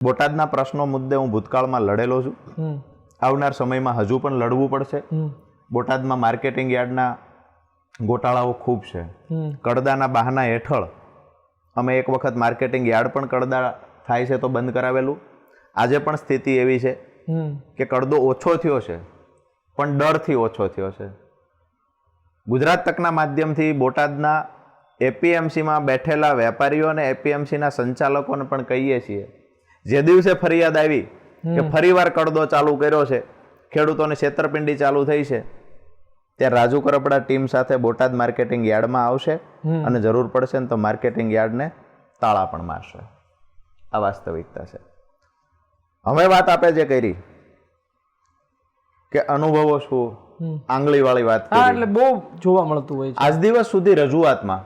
બોટાદના પ્રશ્નો મુદ્દે હું ભૂતકાળમાં લડેલો છું. આવનાર સમયમાં હજુ પણ લડવું પડશે. બોટાદમાં માર્કેટિંગ યાર્ડના ગોટાળાઓ ખૂબ છે. કડદાના બહાના હેઠળ અમે એક વખત માર્કેટિંગ યાર્ડ પણ કડદા થાય છે તો બંધ કરાવેલું. આજે પણ સ્થિતિ એવી છે કે કડદો ઓછો થયો છે પણ ડરથી ઓછો થયો છે. ગુજરાત તકના માધ્યમથી બોટાદના એપીએમસીમાં બેઠેલા વેપારીઓ અને એપીએમસીના સંચાલકોને પણ કહીએ છીએ જે દિવસે ફરિયાદ આવી કે ફરીવાર કડદો ચાલુ કર્યો છે ખેડૂતોની છેતરપિંડી ચાલુ થઈ છે ત્યારે રાજુ કરપડા ટીમ સાથે બોટાદ માર્કેટિંગ યાર્ડમાં આવશે અને જરૂર પડશે ને તો માર્કેટિંગ યાર્ડને તાળા પણ મારશે. આ વાસ્તવિકતા છે. હવે વાત આપે જે કરી કે અનુભવો શું આંગળી આંગળીવાળી વાત એટલે બહુ જોવા મળતું હોય આજ દિવસ સુધી રજૂઆતમાં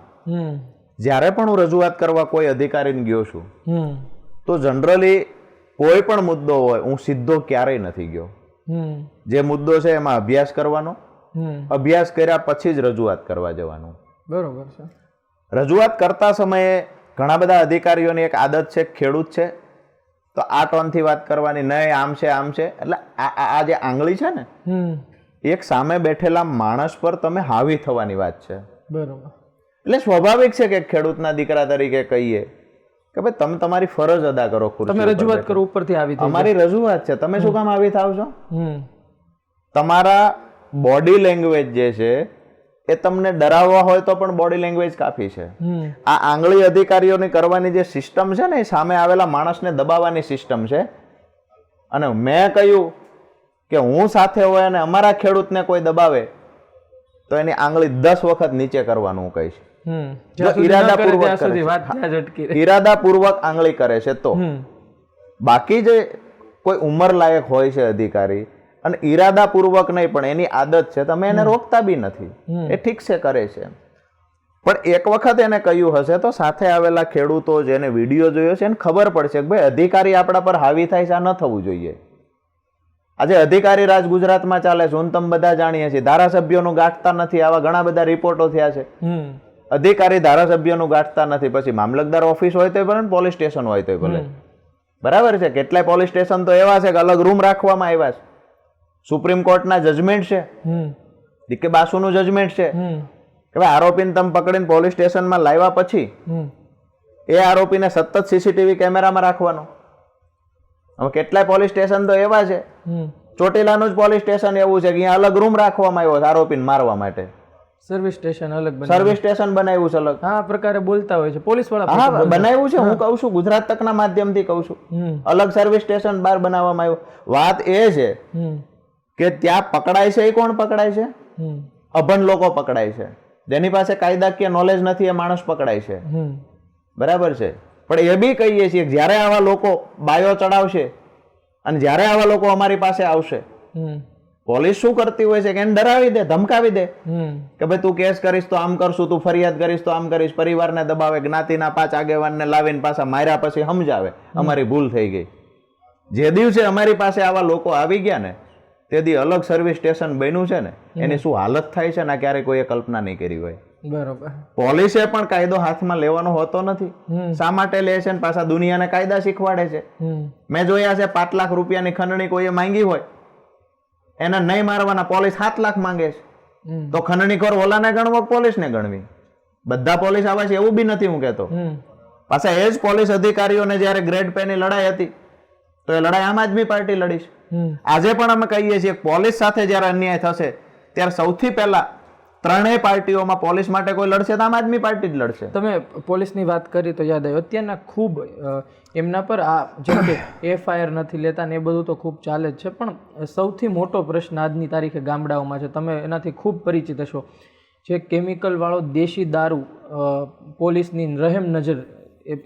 જ્યારે પણ હું રજૂઆત કરવા કોઈ અધિકારીને ગયો છું તો જનરલી કોઈ પણ મુદ્દો હોય હું સીધો ક્યારેય નથી ગયો. જે મુદ્દો છે એમાં અભ્યાસ કરવાનો અભ્યાસ કર્યા પછી જ રજૂઆત કરવા જવાનું. બરોબર છે. રજૂઆત કરતા સમયે ઘણા બધા અધિકારીઓની એક આદત છે ખેડૂત છે. તો આ ટોનથી વાત કરવાની નહીં આમ છે આમ છે. એટલે આ જે આંગળી છે ને એક સામે બેઠેલા માણસ પર તમે હાવી થવાની વાત છે. બરોબર. એટલે સ્વાભાવિક છે કે ખેડૂતના દીકરા તરીકે કહીએ કે ભાઈ તમે તમારી ફરજ અદા કરો તમે રજૂઆત કરો ઉપરથી આવી અમારી રજૂઆત છે. તમે શું કામ આવી થાવ છો તમારા બોડી લેંગ્વેજ જે છે એ તમને ડરાવવા હોય તો પણ બોડી લેંગ્વેજ કાફી છે. આ આંગળી અધિકારીઓની કરવાની જે સિસ્ટમ છે ને એ સામે આવેલા માણસને દબાવવાની સિસ્ટમ છે. અને મેં કહ્યું કે હું સાથે હોય અને અમારા ખેડૂતને કોઈ દબાવે તો એની આંગળી દસ વખત નીચે કરવાનું હું કહીશ. ઈરાદાપૂર્વક આંગળી કરે છે તો. બાકી જે કોઈ ઉંમર લાયક હોય છે અધિકારી અને ઈરાદાપૂર્વક નહીં પણ એની આદત છે તમે એને રોકતા બી નથી. એ ઠીક છે કરે છે. પણ એક વખત એને કહ્યું હશે તો સાથે આવેલા ખેડૂતો જેને વીડિયો જોયો છે એને ખબર પડશે કે ભાઈ અધિકારી આપણા પર હાવી થાય છે આ ન થવું જોઈએ. આજે અધિકારી રાજ ગુજરાતમાં ચાલે છે હું તમે બધા જાણીએ છીએ. ધારાસભ્યોનું ગાંઠતા નથી આવા ઘણા બધા રિપોર્ટો થયા છે. અધિકારી ધારાસભ્યનું ગાંઠતા નથી. પછી મામલતદાર ઓફિસ હોય તો ભલે ને પોલીસ સ્ટેશન હોય તો ભલે. બરાબર છે? કેટલાય પોલીસ સ્ટેશન તો એવા છે કે અલગ રૂમ રાખવામાં આવ્યા છે. સુપ્રીમ કોર્ટના જજમેન્ટ છે. ડીકે બાસુનું જજમેન્ટ છે. કે ભાઈ આરોપીને તમે પકડીને પોલીસ સ્ટેશનમાં લાવ્યા પછી એ આરોપીને સતત સીસીટીવી કેમેરામાં રાખવાનો. હવે કેટલાય પોલીસ સ્ટેશન તો એવા છે. ચોટીલાનું જ પોલીસ સ્ટેશન એવું છે કે અહીંયા અલગ રૂમ રાખવામાં આવ્યો છે આરોપીને મારવા માટે. સર્વિસ સ્ટેશન અલગ સર્વિસ સ્ટેશન બનાવ્યું છે અલગ. હા પ્રકારે બોલતા હોય છે. પોલીસવાળા હા બનાવ્યું છે હું કહું છું ગુજરાત તકના માધ્યમથી કહું છું. અલગ સર્વિસ સ્ટેશન બહાર બનાવવામાં આવ્યું. વાત એ છે કે ત્યાં પકડાય છે એ કોણ પકડાય છે? અભન અભણ લોકો પકડાય છે. જેની પાસે કાયદાકીય નોલેજ નથી એ માણસ પકડાય છે. બરાબર છે. પણ એ બી કહીએ છીએ જ્યારે આવા લોકો બાયો ચડાવશે અને જ્યારે આવા લોકો અમારી પાસે આવશે પોલીસ શું કરતી હોય છે કે એને ડરાવી દે ધમકાવી દે. કે ભાઈ તું કેસ કરીશ તો આમ કરશું તું ફરિયાદ કરીશ તો આમ કરીશ. પરિવારને દબાવે જ્ઞાતિના પાંચ આગેવાનને લાવીને પાછા માર્યા પછી સમજાવે અમારી ભૂલ થઈ ગઈ. જે દિવસે અમારી પાસે આવા લોકો આવી ગયા ને તે દી અલગ સર્વિસ સ્ટેશન બન્યું છે ને એની શું હાલત થાય છે ને ક્યારે કોઈએ કલ્પના નહીં કરી હોય. બરોબર. પોલીસે પણ કાયદો હાથમાં લેવાનો હોતો નથી. શા માટે લે છે ને પાછા દુનિયાને કાયદા શીખવાડે છે? મેં જોયા છે પાંચ લાખ રૂપિયાની ખંડણી કોઈએ માંગી હોય એને નહીં મારવાના પોલીસ સાત લાખ માંગે છે. તો ખંડણીખોર ઓલાને ગણવો પોલીસને ગણવી? બધા પોલીસ આવે છે એવું બી નથી હું કહેતો. પાછા એ જ પોલીસ અધિકારીઓને જ્યારે ગ્રેડ પે ની લડાઈ હતી તો એ લડાઈ આમ આદમી પાર્ટી લડીશ આજે પણ અમે કહીએ છીએ પોલીસ સાથે જ્યારે અન્યાય થશે ત્યારે સૌથી પહેલા ત્રણેય પાર્ટીઓમાં પોલીસ માટે કોઈ લડશે તો આમ આદમી પાર્ટી જ લડશે. તમે પોલીસની વાત કરી તો યાદ આવ્યું. અત્યારના ખૂબ એમના પર આ જેમ કે એફઆઈઆર નથી લેતા ને એ બધું તો ખૂબ ચાલે જ છે. પણ સૌથી મોટો પ્રશ્ન આજની તારીખે ગામડાઓમાં છે. તમે એનાથી ખૂબ પરિચિત હશો. જે કેમિકલવાળો દેશી દારૂ પોલીસની રહેમ નજર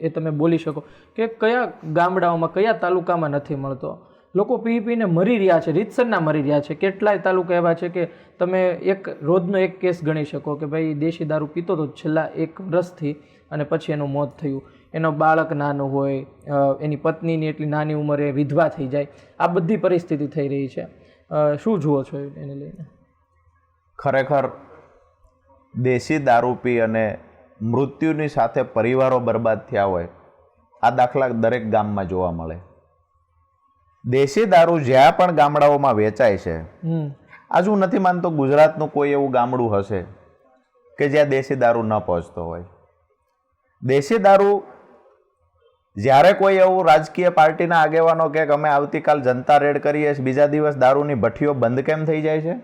એ તમે બોલી શકો. કે કયા ગામડાઓમાં, કયા તાલુકામાં નથી મળતો? લોકો પી પીને મરી રહ્યા છે, રીતસરના મરી રહ્યા છે. કેટલાય તાલુકા એવા છે કે તમે એક રોજનો એક કેસ ગણી શકો કે ભાઈ દેશી દારૂ પીતો તો છેલ્લા એક વર્ષથી અને પછી એનું મોત થયું. એનો બાળક નાનો હોય એની પત્નીની એટલી નાની ઉંમરે વિધવા થઈ જાય. આ બધી પરિસ્થિતિ થઈ રહી છે. શું જુઓ છો એને લઈને? ખરેખર દેશી દારૂ પી અને મૃત્યુની સાથે પરિવારો બરબાદ થયા હોય, આ દાખલા દરેક ગામમાં જોવા મળે. દેશી દારૂ જ્યાં પણ ગામડાઓમાં વેચાય છે આજુ હું નથી માનતો ગુજરાતનું કોઈ એવું ગામડું હશે કે જ્યાં દેશી દારૂ ન પહોંચતો હોય. દેશી દારૂ જ્યારે કોઈ એવું રાજકીય પાર્ટીના આગેવાનો કે અમે આવતીકાલ જનતા રેડ કરીએ છીએ બીજા દિવસ દારૂની ભઠ્ઠીઓ બંધ કેમ થઈ જાય છે?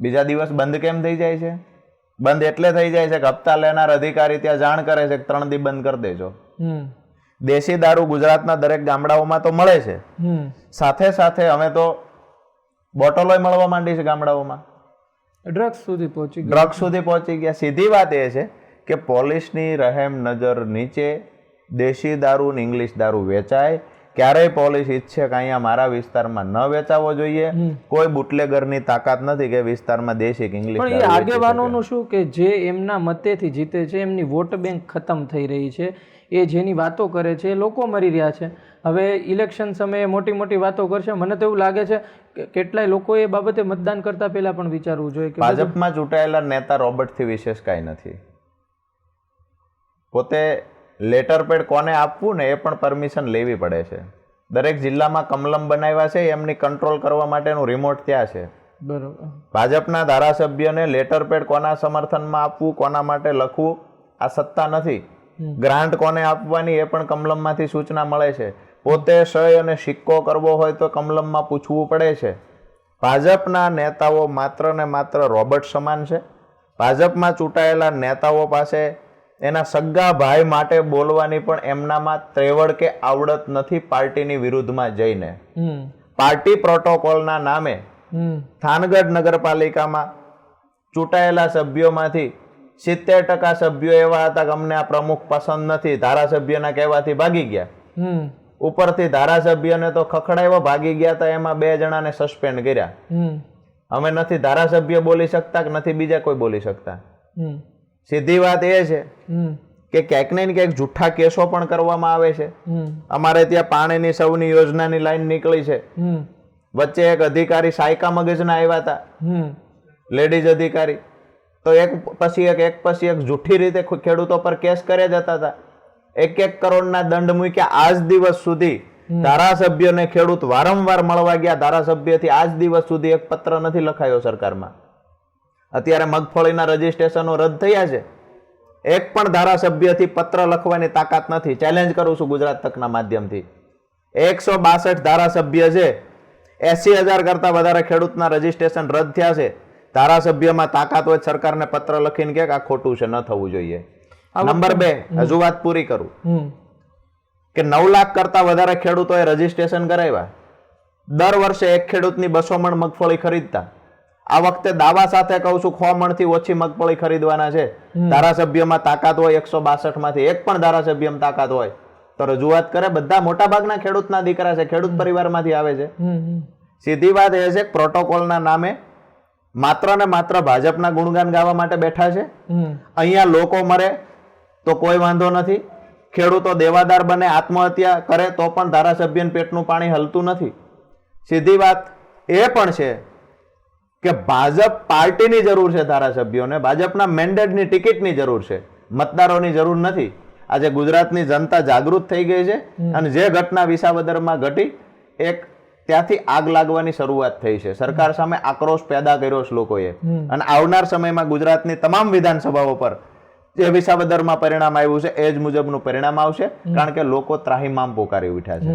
બીજા દિવસ બંધ કેમ થઈ જાય છે? બંધ એટલે થઈ જાય છે કે હપ્તા લેનાર અધિકારી ત્યાં જાણ કરે છે કે ત્રણ દી બંધ કરી દેજો. દેશી દારૂ ગુજરાતના દરેક ગામડાઓમાં તો મળે છે. સાથે સાથે અમે તો બોટલોય મળવા માંડી છે ગામડાઓમાં. ડ્રગ્સ સુધી પહોંચી ડ્રગ્સ ડ્રગ સુધી પહોંચી ગયા. સીધી વાત એ છે કે પોલીસની રહેમ નજર નીચે દેશી દારૂ ને ઇંગ્લિશ દારૂ વેચાય ક્યારેય પોલીસ ઈચ્છે કે અહીંયા મારા વિસ્તારમાં ન વેચાવો જોઈએ. કોઈ બુટલેગરની તાકાત નથી કે વિસ્તારમાં દેશી કે ઇંગ્લિશ પણ એ. આગેવાનોનું શું કે જે એમના મતેથી જીતે છે એમની વોટ બેંક ખતમ થઈ રહી છે એ જેની વાતો કરે છે એ લોકો મરી રહ્યા છે. હવે ઇલેક્શન સમયે મોટી મોટી વાતો કરશે. મને તો એવું લાગે છે કે કેટલાય લોકો એ બાબતે મતદાન કરતા પહેલા પણ વિચારવું જોઈએ કે ભાજપમાં ચૂંટાયેલા નેતા રોબર્ટથી વિશેષ કાંઈ નથી. પોતે લેટર પેડ કોને આપવું ને એ પણ પરમિશન લેવી પડે છે. દરેક જિલ્લામાં કમલમ બનાવ્યા છે એમની કંટ્રોલ કરવા માટેનું રિમોટ ત્યાં છે. બરોબર. ભાજપના ધારાસભ્યને લેટર પેડ કોના સમર્થનમાં આપવું કોના માટે લખવું આ સત્તા નથી. ગ્રાન્ટ કોને આપવાની એ પણ કમલમમાંથી સૂચના મળે છે. પોતે સય અને સિક્કો કરવો હોય તો કમલમમાં પૂછવું પડે છે. ભાજપના નેતાઓ માત્ર ને માત્ર રોબર્ટ સમાન છે. ભાજપમાં ચૂંટાયેલા નેતાઓ પાસે એના સગા ભાઈ માટે બોલવાની પણ એમનામાં ત્રેવડ કે આવડત નથી પાર્ટીની વિરુદ્ધમાં જઈને. પાર્ટી પ્રોટોકોલના નામે થાનગઢ નગરપાલિકામાં ચૂંટાયેલા સભ્યોમાંથી સિત્તેર ટકા સભ્યો એવા હતા કે અમને આ પ્રમુખ પસંદ નથી ધારાસભ્યના કહેવાથી ભાગી ગયા. ઉપરથી ધારાસભ્યને તો ખખડાવ્યો ભાગી ગયા હતા એમાં બે જણાને સસ્પેન્ડ કર્યા. અમે નથી ધારાસભ્ય બોલી શકતા કે નથી બીજા કોઈ બોલી શકતા? સીધી વાત એ છે કે ક્યાંક ને ક્યાંક જુઠ્ઠા કેસો પણ કરવામાં આવે છે. અમારે ત્યાં પાણીની સૌની યોજનાની લાઈન નીકળી છે. વચ્ચે એક અધિકારી સાયકા મગજના આવ્યા હતા. લેડીઝ અધિકારી. તો એક પછી એક એક પછી એક જૂઠી રીતે ખેડૂતો પર કેસ કરે જતા હતા. એક એક કરોડના દંડ મૂક્યા આજ દિવસ સુધી. ધારાસભ્યને ખેડૂત વારંવાર મળવા ગયા. ધારાસભ્યથી આજ દિવસ સુધી એક પત્ર નથી લખાયો સરકારમાં. અત્યારે મગફળીના રજીસ્ટ્રેશનો રદ થયા છે. એક પણ ધારાસભ્યથી પત્ર લખવાની તાકાત નથી. ચેલેન્જ કરું છું ગુજરાત તકના માધ્યમથી. એકસો બાસઠ ધારાસભ્ય છે. એસી હજાર કરતા વધારે ખેડૂતના રજીસ્ટ્રેશન રદ થયા છે. ધારાસભ્યમાં તાકાત હોય સરકારને પત્ર લખીને કે આ ખોટું છે ન થવું જોઈએ. નંબર બે હજુ વાત પૂરી કરું. કે નવ લાખ કરતા વધારે ખેડૂતોએ રજીસ્ટ્રેશન કરાવ્યા. દર વર્ષે એક ખેડૂતની બસો મણ મગફળી ખરીદતા. આ વખતે દાવા સાથે કહું છું સો મણથી ઓછી મગફળી ખરીદવાના છે. ધારાસભ્યમાં તાકાત હોય એકસો બાસઠમાંથી એક પણ ધારાસભ્યમાં તાકાત હોય. તો રજૂઆત કરે બધા મોટા ભાગના ખેડૂતના દીકરા છે ખેડૂત પરિવારમાંથી આવે છે. સીધી વાત એ છે પ્રોટોકોલના નામે માત્ર ને માત્ર ભાજપના ગુણગાન ગાવા માટે બેઠા છે. અહીંયા લોકો મરે તો કોઈ વાંધો નથી. ખેડૂતો દેવાદાર બને આત્મહત્યા કરે તો પણ ધારાસભ્યને પેટનું પાણી હલતું નથી. સીધી વાત એ પણ છે કે ભાજપ પાર્ટીની જરૂર છે ધારાસભ્યોને ભાજપના મેન્ડેટની ટિકિટની જરૂર છે. મતદારોની જરૂર નથી. આજે ગુજરાતની જનતા જાગૃત થઈ ગઈ છે અને જે ઘટના વિસાવદરમાં ઘટી એક ત્યાંથી આગ લાગવાની શરૂઆત થઈ છે. સરકાર સામે આક્રોશ પેદા કર્યો છે લોકોએ. અને આવનાર સમયમાં ગુજરાતની તમામ વિધાનસભાઓ પર જે વિસાવદરમાં પરિણામ આવ્યું છે એ જ મુજબનું પરિણામ આવશે. કારણ કે લોકો ત્રાહીમામ પોકારી ઉઠ્યા છે.